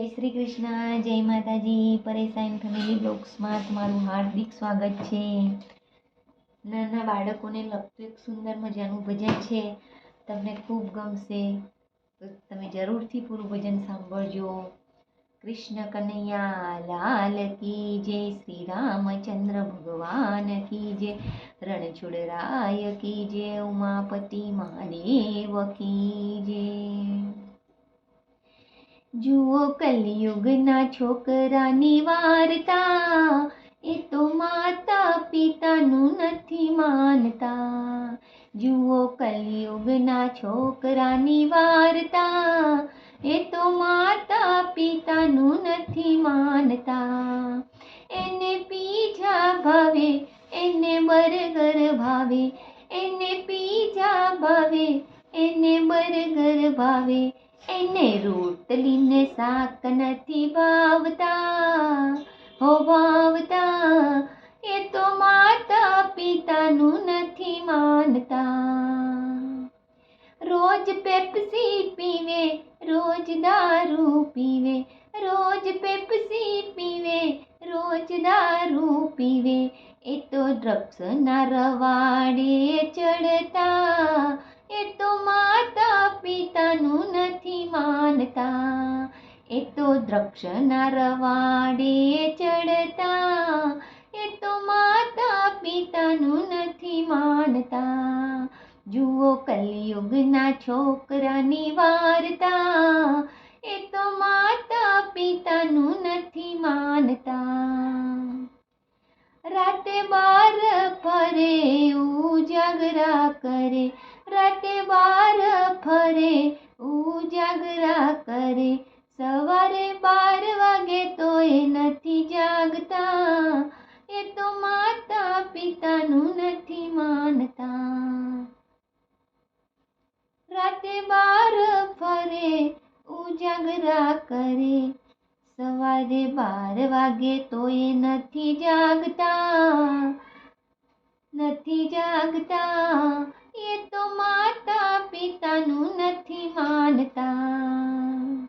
જય શ્રી કૃષ્ણ, જય માતાજી. પરેશાન ફેમિલી બ્લોગ્સમાં તમારું હાર્દિક સ્વાગત છે. નાના બાળકોને લગતું એક સુંદર મજાનું ભજન છે. તમને ખૂબ ગમશે. તો તમે જરૂરથી પૂરું ભજન સાંભળજો. કૃષ્ણ કનૈયા, લાલ કી જય, શ્રી રામચંદ્ર ભગવાન કી જય રણછોડરાય કી જય, ઉમાપતિ મહાદેવ કી જય. જુઓ કલયુગના છોકરાની વાર્તા. એ તો માતા પિતાનું નથી માનતા. જુઓ કલયુગના છોકરાની વાર્તા. એ તો માતા પિતાનું નથી માનતા. એને પીજા ભાવે, એને બરગર ભાવે, એને પીજા ભાવે, એને બરગર ભાવે એને રોટલીને શાક નથી ભાવતા હો વાવતા, એ તો માતા પિતાનું નથી માનતા. રોજ પેપ્સી પીવે, રોજ દારૂ પીવે, રોજ પેપ્સી પીવે, રોજ દારૂ પીવે. એ તો ડ્રગ્સના રવાડે ચડતા. એ તો માતા પિતાનું નથી માનતા. એ તો દ્રક્ષના રવાડે ચડતા. એ તો માતા પિતાનું નથી માનતા. જુઓ કલયુગના છોકરાની વાર્તા. ફરે, ઉજાગરા કરે. સવારે બાર વાગે તો એ નથી જાગતા. એ તો માતા પિતાનું નથી માનતા. રાતે બાર ફરે, ઉજાગરા કરે. સવારે બાર વાગે તો એ નથી જાગતા. નથી જાગતા. એ તો માતા પિતાનું નથી માનતા.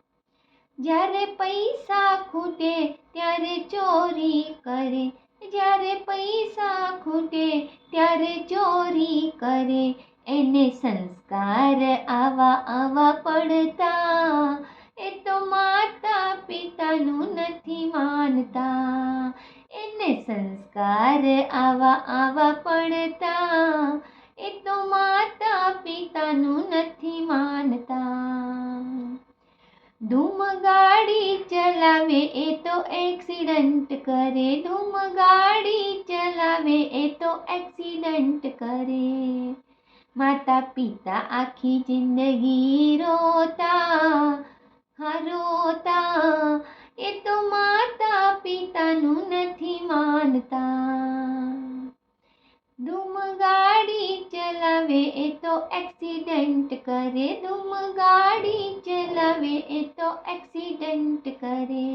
જ્યારે પૈસા ખૂટે ત્યારે ચોરી કરે. જ્યારે પૈસા ખૂટે ત્યારે ચોરી કરે. એને સંસ્કાર આવા આવા પડતા. એ તો માતા પિતાનું નથી માનતા. એને સંસ્કાર આવા આવા પડતા. માતા પિતાનું નથી માનતા ધૂમ ગાડી ચલાવે એ તો એક્સિડન્ટ કરે ધૂમ ગાડી ચલાવે એ તો એક્સિડન્ટ કરે માતા પિતા આખી જિંદગી રોતા હા રોતા એ તો માતા પિતાનું નથી માનતા એક્સિડન્ટ કરે ધૂમ ગાડી ચલાવે એ તો એક્સિડન્ટ કરે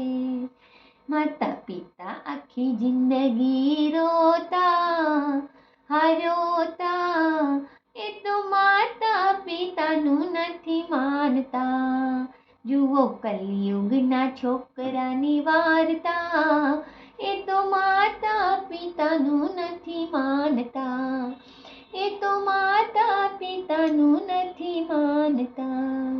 માતા પિતા આખી જિંદગી રોતા હારોતા એ તો માતા પિતાનું નથી માનતા જુઓ કલયુગના છોકરાની વાર્તા એ તો માતા પિતાનું નથી માનતા તો માતા પિતાનું નથી માનતા.